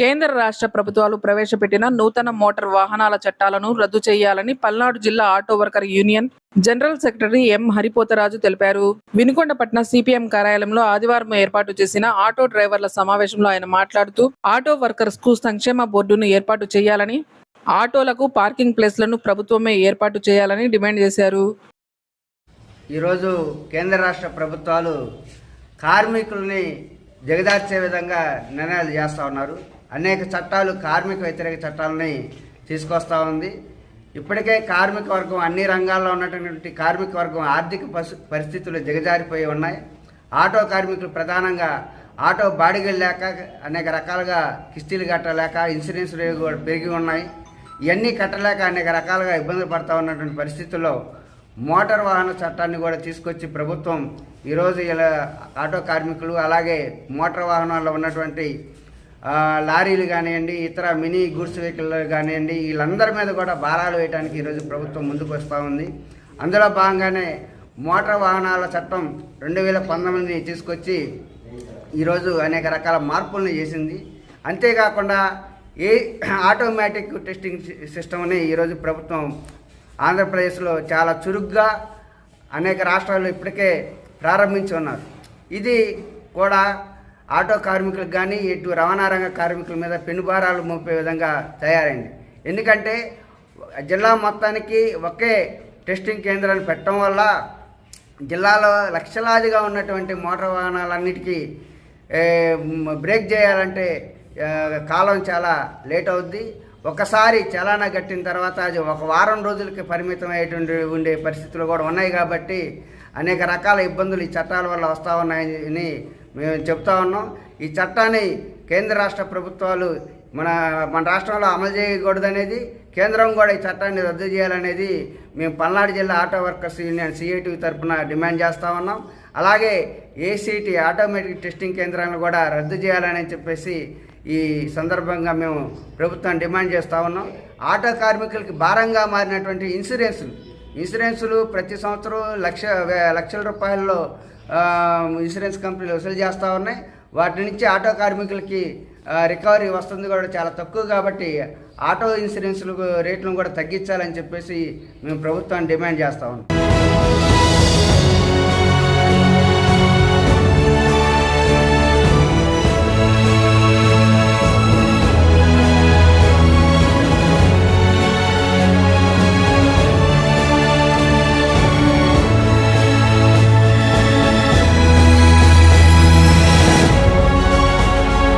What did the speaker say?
కేంద్ర రాష్ట్ర ప్రభుత్వాలు ప్రవేశపెట్టిన నూతన మోటార్ వాహనాల చట్టాలను రద్దు చేయాలని పల్నాడు జిల్లా auto worker union general secretary M Haripotharaju తెలిపారు. వినుకొండపట్న సిపిఎం కార్యాలయంలో ఆదివారం ఏర్పాటు చేసిన ఆటో డ్రైవర్ల సమావేశంలో ఆయన మాట్లాడుతూ ఆటో వర్కర్స్కు సంక్షేమ బోర్డును ఏర్పాటు చేయాలని ఆటోలకు పార్కింగ్ ప్లేస్లను ప్రభుత్వమే ఏర్పాటు చేయాలని డిమాండ్ చేశారు. ఈరోజు కేంద్ర రాష్ట్ర ప్రభుత్వాలు కార్మికుల్ని జగదార్చే విధంగా నిర్ణయాలు చేస్తూ ఉన్నారు. అనేక చట్టాలు కార్మిక వ్యతిరేక చట్టాలని తీసుకొస్తూ ఉంది. ఇప్పటికే కార్మిక వర్గం అన్ని రంగాల్లో ఉన్నటువంటి కార్మిక వర్గం ఆర్థిక పరిస్థితులు దిగజారిపోయి ఉన్నాయి. ఆటో కార్మికులు ప్రధానంగా ఆటో బాడిగలు లేక అనేక రకాలుగా కిస్తీలు కట్టలేక ఇన్సూరెన్స్ కూడా పెరిగి ఉన్నాయి. ఇవన్నీ కట్టలేక అనేక రకాలుగా ఇబ్బందులు పడుతూ ఉన్నటువంటి పరిస్థితుల్లో మోటార్ వాహన చట్టాన్ని కూడా తీసుకొచ్చి ప్రభుత్వం ఈరోజు ఇలా ఆటో కార్మికులు అలాగే మోటార్ వాహనాల్లో ఉన్నటువంటి లారీలు కానివ్వండి ఇతర మినీ గూడ్స్ వెహికల్ కానివ్వండి వీళ్ళందరి మీద కూడా భారాలు వేయడానికి ఈరోజు ప్రభుత్వం ముందుకు వస్తూ ఉంది. అందులో భాగంగానే మోటార్ వాహనాల చట్టం రెండు వేల పంతొమ్మిదిని తీసుకొచ్చి ఈరోజు అనేక రకాల మార్పులను చేసింది. అంతేకాకుండా ఏ ఆటోమేటిక్ టెస్టింగ్ సిస్టమ్ని ఈరోజు ప్రభుత్వం ఆంధ్రప్రదేశ్లో చాలా చురుగ్గా అనేక రాష్ట్రాల్లో ఇప్పటికే ప్రారంభించి ఉన్నారు. ఇది కూడా ఆటో కార్మికులకు కానీ ఇటు రవాణా రంగ కార్మికుల మీద పెనుభారాలు మోపే విధంగా తయారైంది. ఎందుకంటే జిల్లా మొత్తానికి ఒకే టెస్టింగ్ కేంద్రాన్ని పెట్టడం వల్ల జిల్లాలో లక్షలాదిగా ఉన్నటువంటి మోటార్ వాహనాలన్నిటికీ బ్రేక్ చేయాలంటే కాలం చాలా లేట్ అవుద్ది. ఒకసారి చలానా కట్టిన తర్వాత అది ఒక వారం రోజులకి పరిమితం అయ్యేటువంటి ఉండే పరిస్థితులు కూడా ఉన్నాయి కాబట్టి అనేక రకాల ఇబ్బందులు ఈ చట్టాల వల్ల వస్తూ ఉన్నాయని మేము చెప్తా ఉన్నాం. ఈ చట్టాన్ని కేంద్ర రాష్ట్ర ప్రభుత్వాలు మన మన రాష్ట్రంలో అమలు చేయకూడదనేది కేంద్రం కూడా ఈ చట్టాన్ని రద్దు చేయాలనేది మేము పల్నాడు జిల్లా ఆటో వర్కర్స్ యూనియన్ సిఐటివి తరఫున డిమాండ్ చేస్తూ ఉన్నాం. అలాగే ఏసీటీ ఆటోమేటిక్ టెస్టింగ్ కేంద్రాలను కూడా రద్దు చేయాలని చెప్పేసి ఈ సందర్భంగా మేము ప్రభుత్వం డిమాండ్ చేస్తూ ఉన్నాం. ఆటో కార్మికులకి భారంగా మారినటువంటి ఇన్సూరెన్సులు. ఇన్సూరెన్సులు ప్రతి సంవత్సరం లక్ష లక్షల రూపాయల్లో ఇన్సూరెన్స్ కంపెనీలు వసూలు చేస్తూ ఉన్నాయి. వాటి నుంచి ఆటో కార్మికులకి రికవరీ వస్తుంది కూడా చాలా తక్కువ కాబట్టి ఆటో ఇన్సూరెన్సులు రేట్లను కూడా తగ్గించాలని చెప్పేసి మేము ప్రభుత్వాన్ని డిమాండ్ చేస్తా ఉన్నాం.